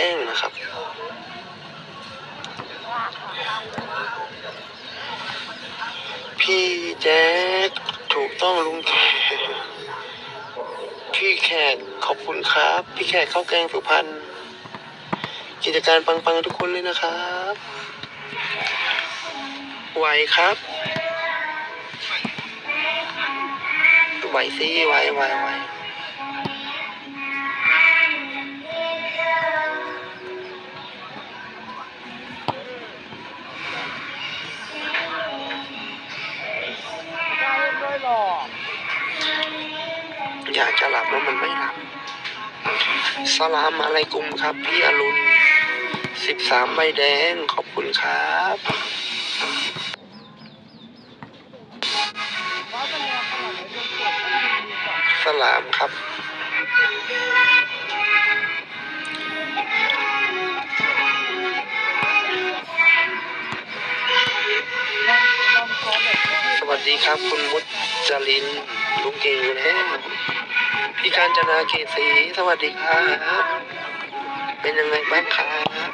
จ้งนะครับพี่แจ๊คถูกต้องลุงแขกพี่แขกขอบคุณครับ พี่แขกข้าวแกงสุพรรณกิจการปังๆทุกคนเลยนะครับไหวครับไหวสิไหวไหวไหว อยากจะหลับแล้วมันไม่หลับ สลามอะไรกลุ่มครับ พี่อรุณสิบสามใบแดงขอบคุณครับสลามครับ สวัสดีครับคุณมุจลิน ลุงเก่งอยู่แล้วพี่การจนาเกษรีสวัสดีครับ เป็นยังไงบ้างครับ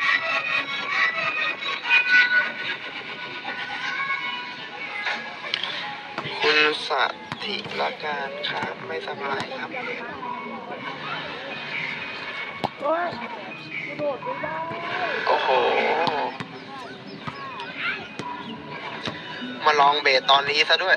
คุณสัธิละการครับไม่สบายครับโอ้โห มาลองเบสตอนนี้ซะด้วย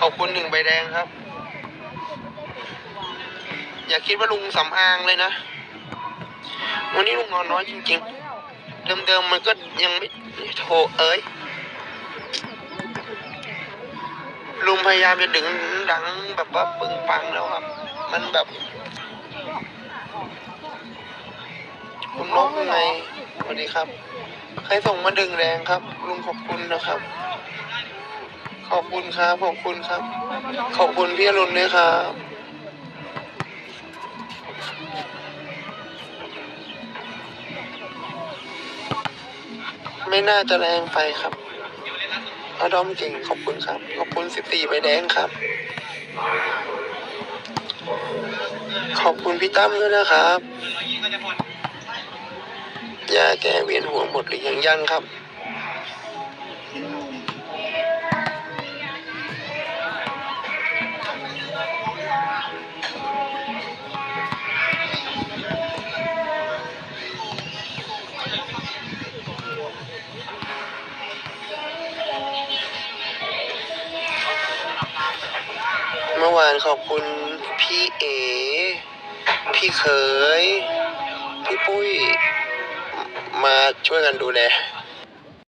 ขอบคุณหนึ่งใบแดงครับ อย่าคิดว่าลุงสำอางเลยนะ วันนี้ลุงนอนน้อยจริง ๆ เดิมๆมันก็ยังไม่โทรเอ้ยลุงพยายามจะดึงดังแบบว่าปึงปังแล้วครับ มันแบบ คุณนกยังไงสวัสดีครับ ใครส่งมาดึงแรงครับ ลุงขอบคุณนะครับ ขอบคุณครับ ขอบคุณครับ ขอบคุณพี่อรุณด้วยครับไม่น่าจะแรงไปครับอาดอมเก่งขอบคุณครับ ขอบคุณสิบสี่ใบแดงครับ ขอบคุณพี่ตั้มด้วยนะครับ ยาแก้เวียนหัวหมดหรือยังยังครับเมื่อวานขอบคุณพี่เอ พี่เขยพี่ปุ้ย มาช่วยกันดูแล